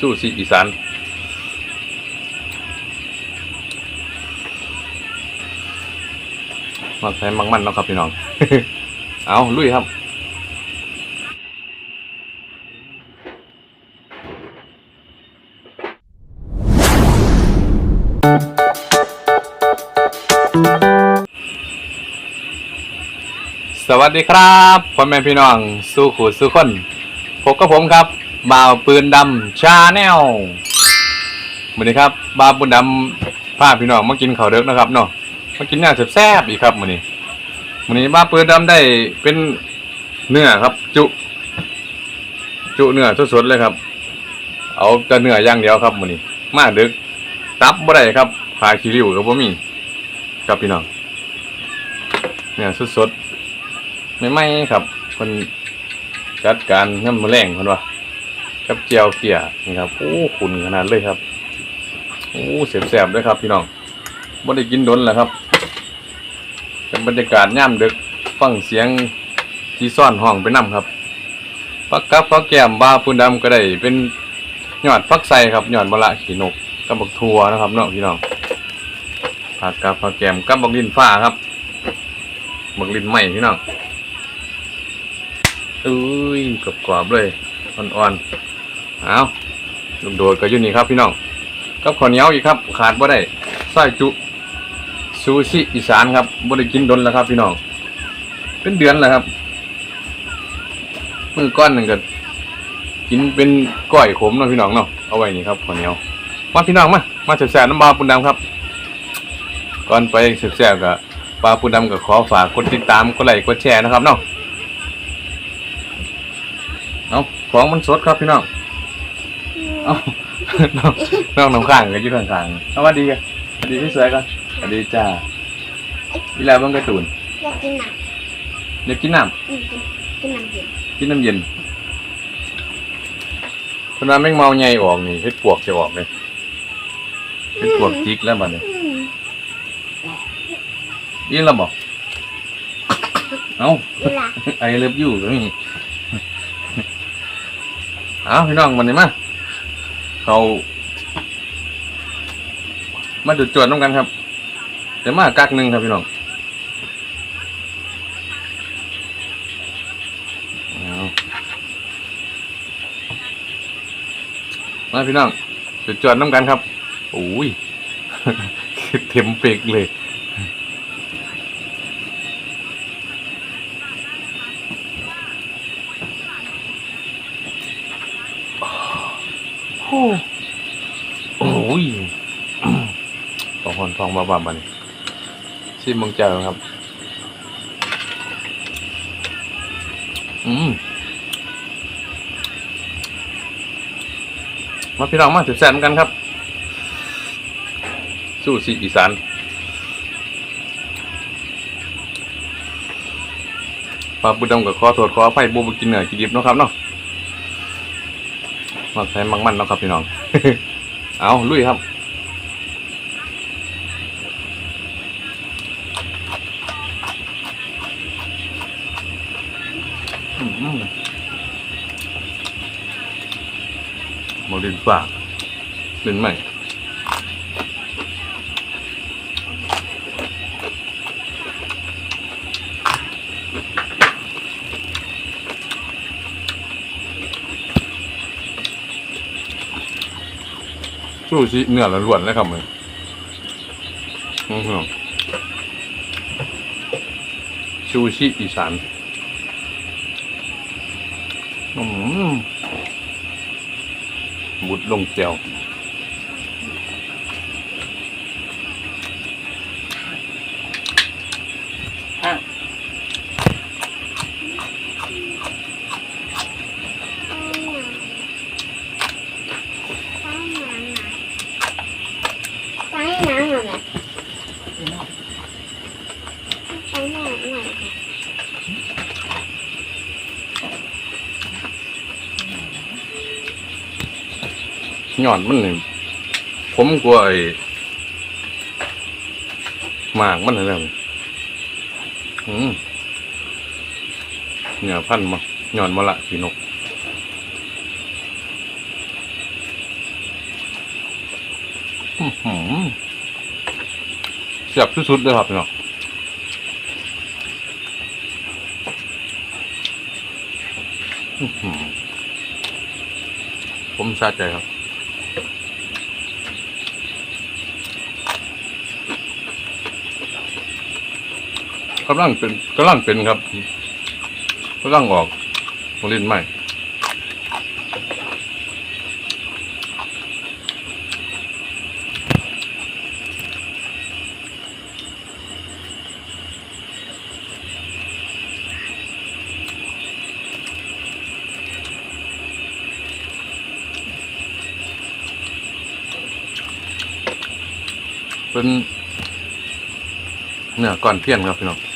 สู้สีอีสานมักใช้มักมันเนาะครับพี่น้อง เอาลุยครับสวัสดีครับพ่อแม่พี่น้อง สู้ขู่สู้คนพบกับผมครับ บ่าวปืนดำชาแนลมือนี้ครับบ่าวปืนดำพาพี่น้องมากินข้าวเด็กนะครับเนาะมากินเนื้อแซ่บๆอีกครับมือนี้มือนี้บ่าวปืนดำได้เป็นเนื้อครับ จุ จุเนื้อสดๆเลยครับ เอาแต่เนื้อย่างเดียวครับมือนี้ มาดึก ตับบ่ได้ครับพาขี้ริ้วก็บ่มีครับพี่น้องเนื้อสดๆไม่ไม่ครับคนจัดการน้ำมะแรงคนว่า กับเจียวเกี่ยนี่ครับโอ้ขุนขนาดเลยครับโอ้เสียบแสบๆด้วยครับพี่น้องไม่ได้กินดนแล้วครับเป็นบรรยากาศย่ำดึกฟังเสียงที่ซ่อนห้องไปนํครับพักกับพักแก้มบ้าปูนดำก็ได้เป็นหยอดฟักไซครับหยอดมะละขีนกกับบักทัวนะครับเนาะพี่น้องผักกับผักแก้มกับบักลินฟ้าครับบักลินใหม่พี่น้องอุ้ยกรอบกรอบๆเลยอ่อนๆ เอาลูกโดดก็อยู่นี่ครับพี่น้องกับข้าวเหนียวอีกครับ ขาดบ่ได้ไส้จุซูชิอีสานครับบ่ได้กินดนแล้วครับ พี่น้องเป็นเดือนแล้วครับมือก้อนหนึ่งก็กินเป็นก้อยขมเนาะพี่น้องเนาะเอาไว้นี่ครับข้าวเหนียวมาพี่น้องมามาแซ่บๆน้ำปลาปุนดำครับ ก่อนไปแซ่บๆกับปลาปุนดำก็ขอฝากกดติดตามกดไลค์กดแชร์นะครับเนาะเอาของมันสดครับพี่น้อง เอาน้องน้องน้ำข้างก็อยู่ข้างๆเอาสวัสดีกันสวัสดีพี่สวยก่อนสวัสดีจ้าพี่ลาเบังการะตูนอยากกินน้อยากกินน้ำอืมกินน้ำเย็นำกินน้ำเย็นคนว่าแม่งเมาใหญ่ออกนี่เฮ็ดปวกจะออกเลยเฮ็ดปวกจิกแล้วบัดนี้อืมยินแล้วบอกเอาเวลา ไอเลิฟยูก็มีเอาพี่น้องมันนี่มา เขามาจุดจวดน้ำกันครับเดี๋ยวมากักหนึ่งครับพี่น้องเอามาพี่น้องจุดจวดน้ำกันครับโอ้ยเต็มเปกเลย โอ้โอ้ยสองคนทองมาบ้ามันชิมมึงเจอครับ อืมมาพี่น้องมาถือแซมกันครับ สู้สีอีสานปลาบุดำกับขอโทษขออภัยบูบกินเหนือกินดิบนะครับเนาะาใช้มังมันนะครับพี่น้อง เอาลุยครับมาดินฝากเล่นใหม่ ซูชิเนื้อล้วนๆเลยครับมือซูชิอีสานอืมบุดลงเจียว ไปน้ำหน่อยไปน้ำหน่อย ห ย่อนมันนี่ผมกลัวไอ้หมากมันอะไรอืมเหนือพันมาหย่อนมาละสีนกเสียบสุดๆเลยครับพี่น้องอื้อหือผมสะใจครับ กำลังเป็นกำลังเป็นครับกำลังออกผลิตใหม่เป็นเนี่ยก่อนเพี้ยนครับพี่น้อง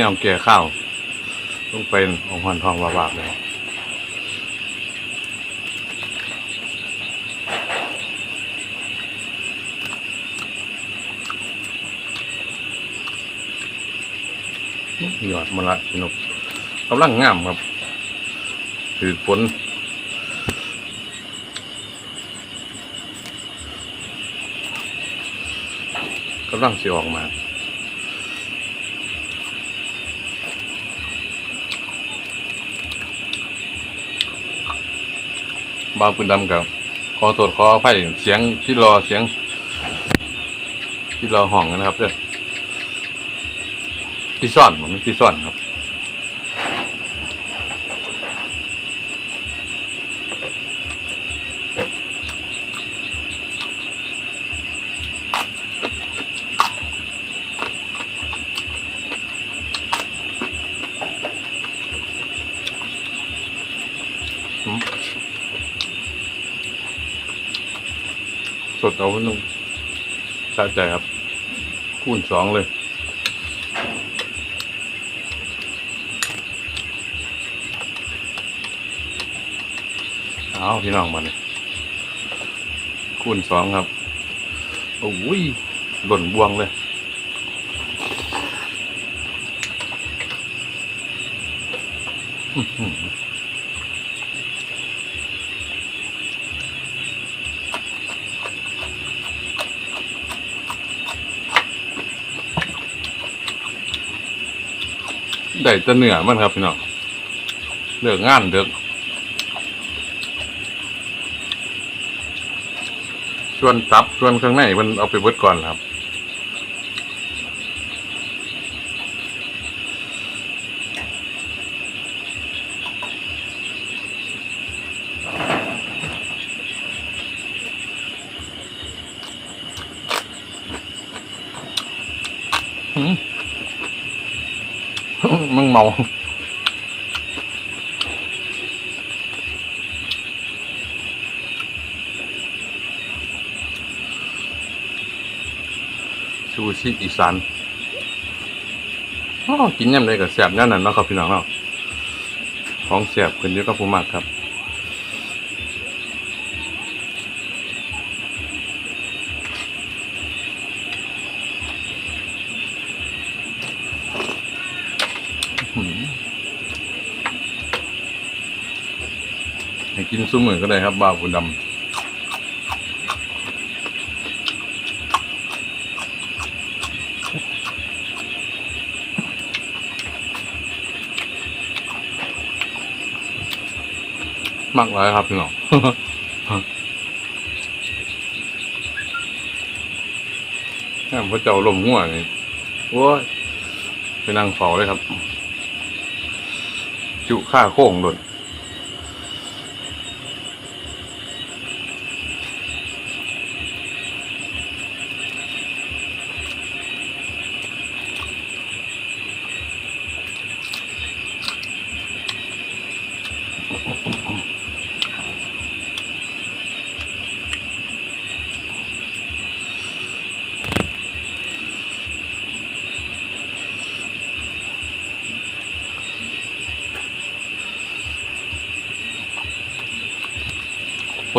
กินแนวแก่ข้าวต้องเป็นของหอนทองวาวาเลยหยอดมาละพี่นกกำลังงามครับถือฝนกำลังสิออกมา บาวปืนดำกับขอโทษขออภัยเสียงที่รอเสียง ที่รอห้องนะครับเด้อที่ซ่อนผมที่ซ่อนครับ อืม สดเอาพี่นุ่งสะใจครับ คูณสองเลยเอาพี่น้องมาเลยคูณสองครับ โอ้ย หล่นบวงเลย อื้อ ได้แต่เหนือมันครับพี่น้องเลือกงานเดือกส่วนตับส่วนข้างในมันเอาไปเบิดก่อนครับ หืม มาซูชิอีสานอ้อกินยำเลยกับแสบย่านนั้นเนาะครับพี่น้องเนาะของแสบขึ้นเยอะก็ผู้มากครับ ให้กินซุ้มเหมือนก็ได้ครับบ่าวคุณดำมากเลยครับพี่น้องแค่พระเจ้าลมง่วนี่โอ้ยไปนั่งเฝ้าเลยครับ จุค่าโค้งหล่น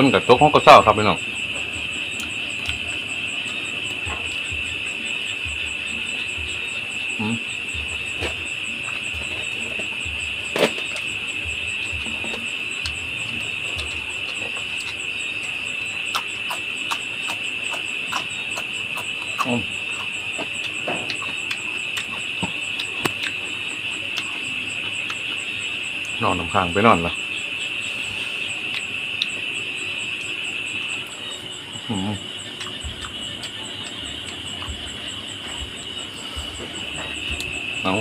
นกับตกห้องก็เศร้าครับพี่น้องอืมนอนน้ำค้างไปนอนละอืม เอา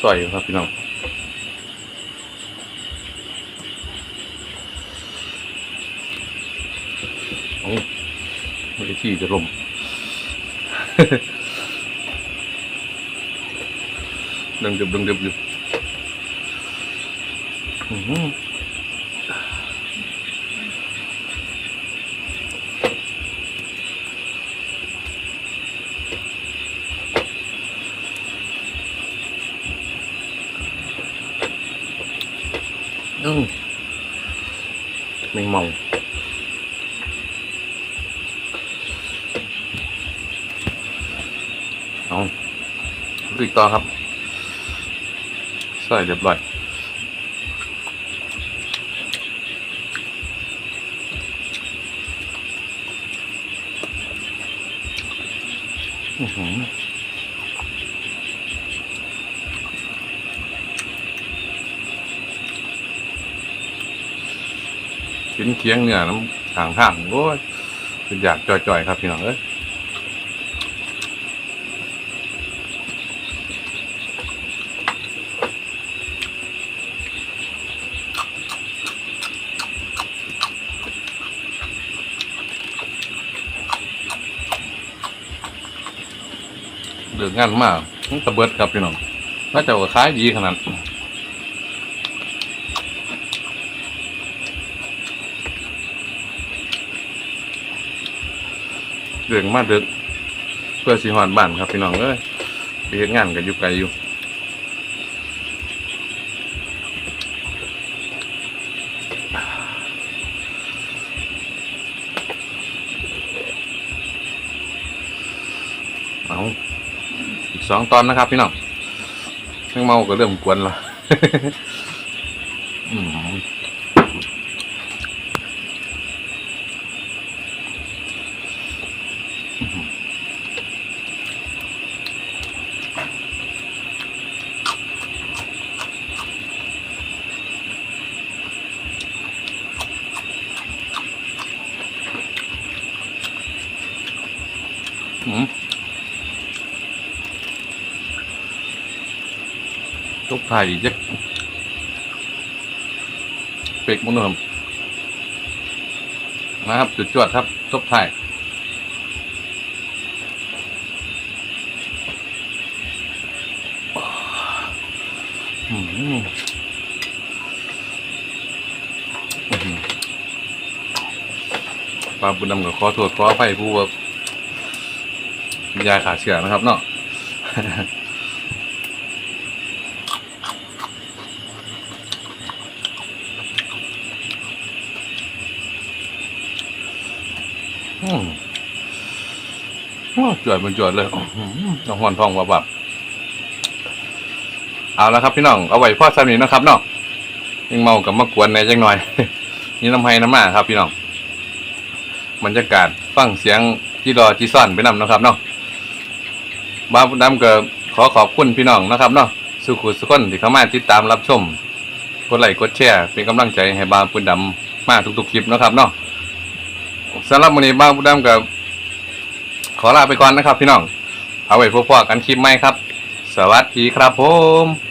สวยอยู่ครับพี่น้องเอาไม่ได้ที่จะลมดึงดึบดึงดึบอยู่อื้อหืออืมแมงเมาเอาดูอีกต่อครับ ใส่เรียบร้อยอือหือ ชิ้นเคียงเนี่ยน้ำห่างห่างโอ้ยเป็นอยากจ่อยๆครับพี่น้องเอ้ยเดือดงานมากมันตะเบิดครับพี่น้องน่าจะว่าขายดีขนาด เดือดมาดือดเพื่อสีหอนบ้านครับพี่น้องเอ้ยไปเฮ็ดงานกันอยู่ไกลอยู่เอาอีกสองตอนนะครับพี่น้องเพิ่งเมาก็เริ่มกวนละ อืมอืม ทุกไทยยักเป็กมุนครับนะครับจุดจวดครับทบไทยอืมอื้อหือปลาบุญดำกับขอโทษขออภัยผู้ว่ายาขาเสือนะครับเนาะ อืมโอ้ จวดมันจวดเลยอื้อหือต้องหอนทองว่าแบบเอาละครับพี่น้อง เอาไว้พ่อสามีนะครับเนาะยังเมากับมากวนในจังหน่อย นี่น้ำไห้น้ำหน้าครับ พี่น้องบรรยากาศฟังเสียงจีรอจีซ่อนไปนำเนะครับเนาะบ้าบุญดำก็ขอขอบคุณพี่น้องนะครับเนาะสุขุสุขคนที่เข้ามาติดตามรับชมกดไลค์กดแชร์เป็นกำลังใจให้บ้าบุญดำมาทุกๆคลิปนะครับเนาะ สำหรับวันนี้บ้างผู้ดำกับขอลาไปก่อนนะครับพี่น้อง เอาไว้พบกันคลิปใหม่ครับ สวัสดีครับผม